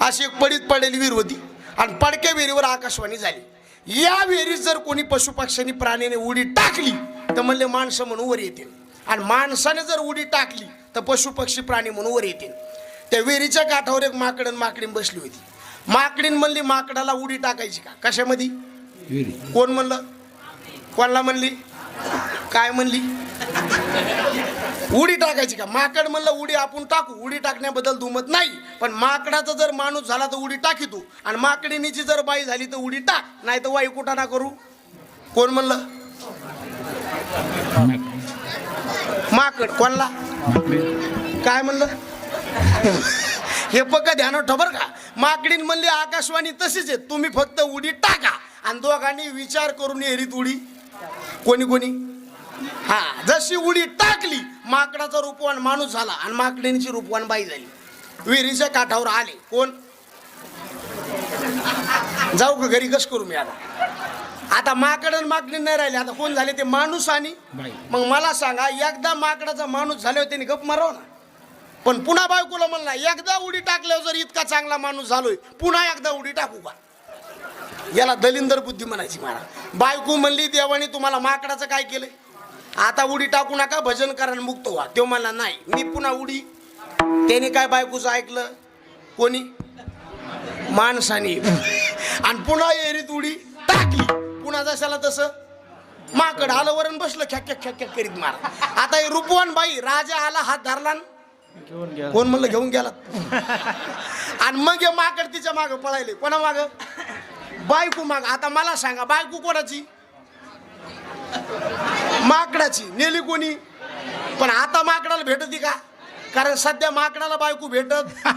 अशी एक पडीत पडेल विहीर होती. आणि पडक्या विहिरीवर आकाशवाणी झाली. या विहिरीत जर कोणी पशुपक्ष्यांनी प्राण्याने उडी टाकली तर म्हणले माणसं म्हणून वर येतील. आणि माणसाने जर उडी टाकली तर पशुपक्षी प्राणी म्हणून वर येतील. त्या विहिरीच्या काठावर एक माकडन माकडीन बसली होती. माकडीन म्हणली माकडाला उडी टाकायची का? कशामध्ये? कोण म्हणलं? कोणाला म्हणली? काय म्हणली? उडी टाकायची का? माकड म्हणलं उडी आपण टाकू. उडी टाकण्याबद्दल दुमत नाही. पण माकडाचा जर माणूस झाला तर उडी टाकी तू. आणि माकडिनीची जर बाई झाली तर उडी टाक. नाही तर वाई कुठा ना करू? कोण म्हणलं? माकड. कोणला? काय म्हणलं? हे पक्क ध्यान ठबर का. माकडीन म्हणली आकाशवाणी तशीच आहे तुम्ही फक्त उडी टाका. आणि दोघांनी विचार करून एरीत उडी. कोणी कोणी? हा जशी उडी टाकली माकडाचा रूपवान माणूस झाला आणि माकडीची रूपवान बाई झाली. विहिरीच्या काठावर आले. कोण? जाऊ का घरी कस करू मी आता? आता माकड आणि माकडी नाही राहिले. आता कोण झाले ते माणूस आणि. मग मला सांगा एकदा माकडाचा माणूस झाल्यावर त्यांनी गप माराव ना? पण पुन्हा बायकोला म्हणला एकदा उडी टाकल्यावर जर इतका चांगला माणूस झालोय पुन्हा एकदा उडी टाकू का? याला दलिंदर बुद्धी म्हणायची मला. बायको म्हणली देवाने तुम्हाला माकडाचं काय केलंय? आता उडी टाकू नका भजन करा आणि मुक्त व्हा. तो म्हणला नाही मी पुन्हा उडी. त्याने काय बायकोचं ऐकलं? कोणी? माणसाने. आणि पुन्हा एरीत उडी टाकली. पुन्हा जशाला तसं. माकड आलं वरण बसलं ख्याक ख्याक ख्याक ख्याक करीत मार आता हे रूपवान बाई राजा आला हात धरला. कोण म्हणलं घेऊन गेला? आणि मग हे माकड तिच्या माग पळायले. कोणा माग? बायको माग. आता मला सांगा बायको कोणाची? माकडाची. नेली कोणी? पण आता माकडाला भेटती का? कारण सध्या माकडाला बायको भेटत.